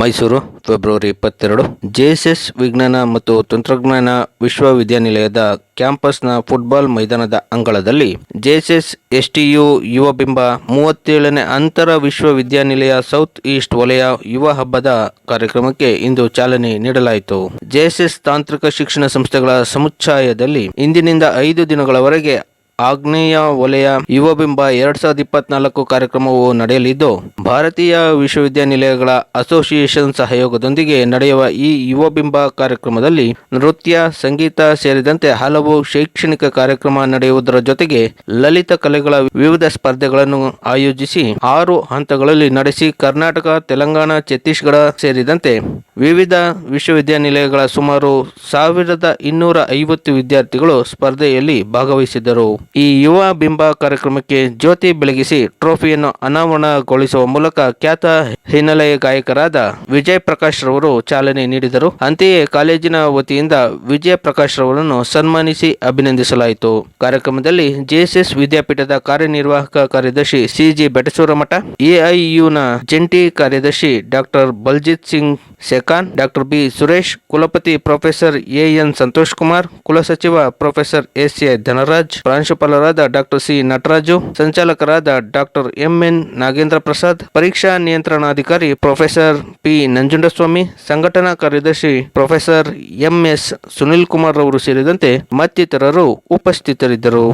Mysuru, February ಇಪ್ಪತ್ತೆರಡು. JSS ವಿಜ್ಞಾನ ಮತ್ತು ತಂತ್ರಜ್ಞಾನ ವಿಶ್ವವಿದ್ಯಾನಿಲಯದ ಕ್ಯಾಂಪಸ್ನ ಫುಟ್ಬಾಲ್ ಮೈದಾನದ ಅಂಗಳದಲ್ಲಿ ಜೆಎಸ್ಎಸ್ ಎಸ್ಟಿಯು ಯುವ ಬಿಂಬ ಮೂವತ್ತೇಳನೇ ಅಂತರ ವಿಶ್ವವಿದ್ಯಾನಿಲಯ ಸೌತ್ ಈಸ್ಟ್ ವಲಯ ಯುವ ಹಬ್ಬದ ಕಾರ್ಯಕ್ರಮಕ್ಕೆ ಇಂದು ಚಾಲನೆ ನೀಡಲಾಯಿತು. ಜೆಎಸ್ಎಸ್ ತಾಂತ್ರಿಕ ಶಿಕ್ಷಣ ಸಂಸ್ಥೆಗಳ ಸಮುಚ್ಛಾಯದಲ್ಲಿ ಇಂದಿನಿಂದ ಐದು ದಿನಗಳವರೆಗೆ ಆಗ್ನೇಯ ವಲಯ ಯುವ ಬಿಂಬ ಎರಡ್ ಸಾವಿರದ ಇಪ್ಪತ್ನಾಲ್ಕು ಕಾರ್ಯಕ್ರಮವು ನಡೆಯಲಿದ್ದು, ಭಾರತೀಯ ವಿಶ್ವವಿದ್ಯಾನಿಲಯಗಳ ಅಸೋಸಿಯೇಷನ್ ಸಹಯೋಗದೊಂದಿಗೆ ನಡೆಯುವ ಈ ಯುವ ಬಿಂಬ ಕಾರ್ಯಕ್ರಮದಲ್ಲಿ ನೃತ್ಯ, ಸಂಗೀತ ಸೇರಿದಂತೆ ಹಲವು ಶೈಕ್ಷಣಿಕ ಕಾರ್ಯಕ್ರಮ ನಡೆಯುವುದರ ಜೊತೆಗೆ ಲಲಿತ ಕಲೆಗಳ ವಿವಿಧ ಸ್ಪರ್ಧೆಗಳನ್ನು ಆಯೋಜಿಸಿ ಆರು ಹಂತಗಳಲ್ಲಿ ನಡೆಸಿ ಕರ್ನಾಟಕ, ತೆಲಂಗಾಣ, ಛತ್ತೀಸ್ಗಢ ಸೇರಿದಂತೆ ವಿವಿಧ ವಿಶ್ವವಿದ್ಯಾನಿಲಯಗಳ ಸುಮಾರು ಸಾವಿರದ ಇನ್ನೂರ ಐವತ್ತು ವಿದ್ಯಾರ್ಥಿಗಳು ಸ್ಪರ್ಧೆಯಲ್ಲಿ ಭಾಗವಹಿಸಿದ್ದರು. ಈ ಯುವ ಬಿಂಬ ಕಾರ್ಯಕ್ರಮಕ್ಕೆ ಜ್ಯೋತಿ ಬೆಳಗಿಸಿ ಟ್ರೋಫಿಯನ್ನು ಅನಾವರಣಗೊಳಿಸುವ ಮೂಲಕ ಖ್ಯಾತ ಹಿನ್ನೆಲೆ ಗಾಯಕರಾದ ವಿಜಯ್ ಪ್ರಕಾಶ್ ರವರು ಚಾಲನೆ ನೀಡಿದರು. ಅಂತೆಯೇ ಕಾಲೇಜಿನ ವತಿಯಿಂದ ವಿಜಯ ಪ್ರಕಾಶ್ ರವರನ್ನು ಸನ್ಮಾನಿಸಿ ಅಭಿನಂದಿಸಲಾಯಿತು. ಕಾರ್ಯಕ್ರಮದಲ್ಲಿ ಜೆಎಸ್ಎಸ್ ವಿದ್ಯಾಪೀಠದ ಕಾರ್ಯನಿರ್ವಾಹಕ ಕಾರ್ಯದರ್ಶಿ ಸಿಜಿ ಬೆಟಸೂರಮಠ ಎಐಯುನ ಜಂಟಿ ಕಾರ್ಯದರ್ಶಿ doctor Baljit Singh Sekhon, doctor B. Suresh, ಕುಲಪತಿ professor A N Santosh Kumar, ಕುಲಸಚಿವ professor S A Dhanaraj ಪ್ರಾಂಶುಪಾಲರಾದ doctor C Nataraju ಸಂಚಾಲಕರಾದ doctor M N Nagendra Prasad ಪರೀಕ್ಷಾ ನಿಯಂತ್ರಣಾಧಿಕಾರಿ ಪ್ರೊಫೆಸರ್ ಪಿ ನಂಜುಂಡಸ್ವಾಮಿ ಸಂಘಟನಾ ಕಾರ್ಯದರ್ಶಿ professor M S Sunil Kumar ಅವರು ಸೇರಿದಂತೆ ಮತ್ತಿತರರು ಉಪಸ್ಥಿತರಿದ್ದರು.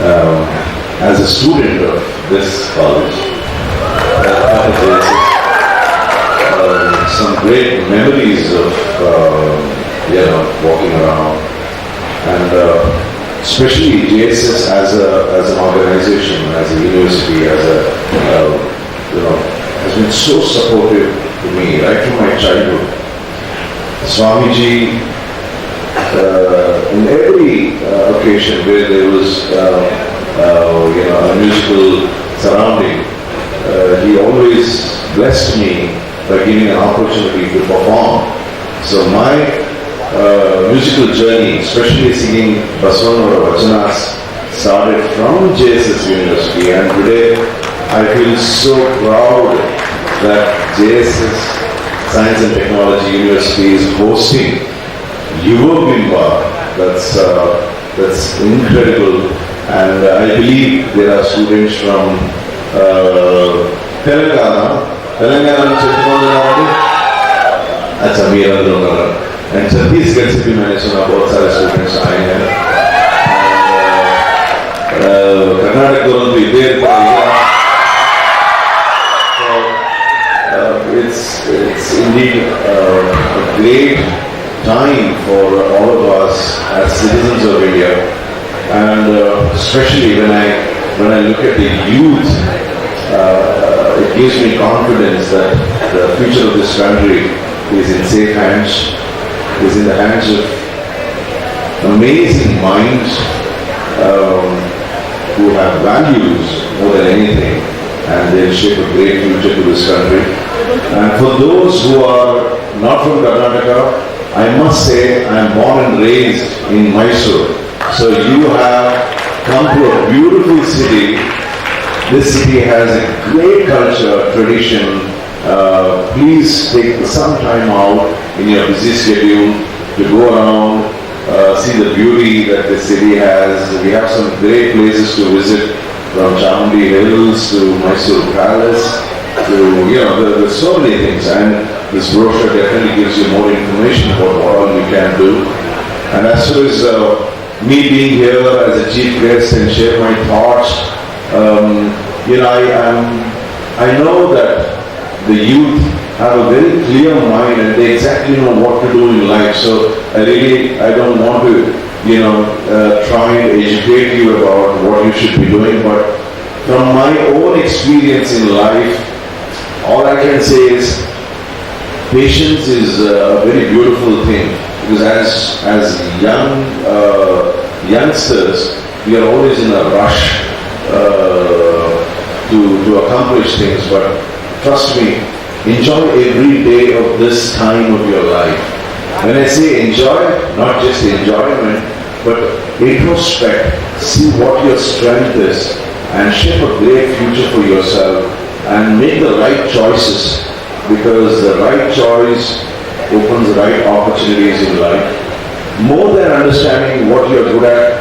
Uh, um, some great memories of uh, you know walking around and uh, especially JSS as a as an organization, as a university, as a uh, you know has been so supportive to me right from my childhood. Swamiji uh, in every uh, occasion where there was uh, uh, you know a musical surrounding, he always blessed me by giving an opportunity to perform. So my uh, musical journey, especially singing Baswana or Vajanas, started from JSS University. And today I feel so proud that JSS Science and Technology University is hosting Yuva Bimba. That's, uh, that's incredible. And uh, I believe there are students from uh, Telangana. Telangana, अच्छा मेरा दोनों का and Chhattisgarh से भी मैंने सुना बहुत सारे स्टूडेंट्स आए हैं कर्नाटक दोनों भी देर So uh, it's it's indeed uh, a great time for all of us as citizens of India, and uh, especially when I when I look at the youth, uh, it gives me confidence that the future of this country is in safe hands, is in the hands of amazing minds um, who have values more than anything, and they'll shape a great future to this country. And for those who are not from Karnataka, I must say I am born and raised in Mysore. So you have come to a beautiful city. This city has a great culture, tradition. Uh, please take some time out in your busy schedule to go around, uh, see the beauty that the city has. We have some great places to visit from Chamundi Hills to Mysore Palace to, you know, there, there's so many things. And this brochure definitely gives you more information about what all you can do. And as far as uh, me being here as a chief guest and share my thoughts, um, you know, I am, I know that the youth have a very clear mind and they exactly know what to do in life. So I really, I don't want to, you know, uh, try and educate you about what you should be doing, but from my own experience in life, all I can say is patience is a very beautiful thing because as as young uh, youngsters we are always in a rush uh, to to accomplish things but trust me enjoy every day of this time of your life When I say enjoy, not just enjoyment, but introspect, see what your strength is, and shape a great future for yourself, and make the right choices, because the right choice opens the right opportunities in life. More than understanding what you're good at,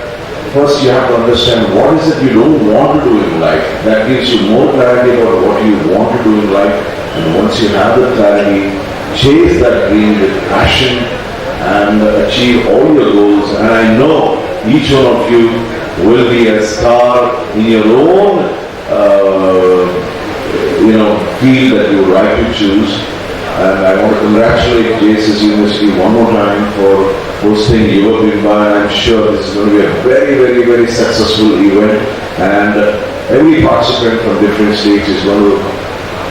first you have to understand what is it you don't want to do in life. That gives you more clarity about what you want to do in life. And once you have the clarity, chase that dream with passion and achieve all your goals. And I know each one of you will be a star in your own, uh, you know, field that you would like to choose. And I want to congratulate JSS University one more time for hosting Yuva Bimba. And I'm sure this is going to be a very, very, very successful event. And uh, every participant from different states is going to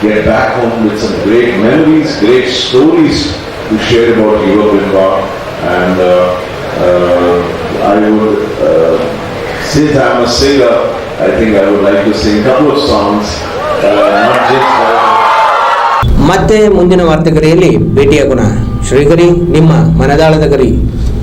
get back home with some great memories, great stories to share about Yuva Bimba. And uh, uh, I would, uh, since I'm a singer, I think I would like to sing a couple of songs, uh, not just. Uh, ಮತ್ತೆ ಮುಂದಿನ ವಾರ್ತೆಗರಿಯಲ್ಲಿ ಭೇಟಿಯಾಗೋಣ ಶ್ರೀಗರಿ ನಿಮ್ಮ ಮನದಾಳದ ಗರಿ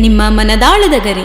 ನಿಮ್ಮ ಮನದಾಳದ ಗರಿ.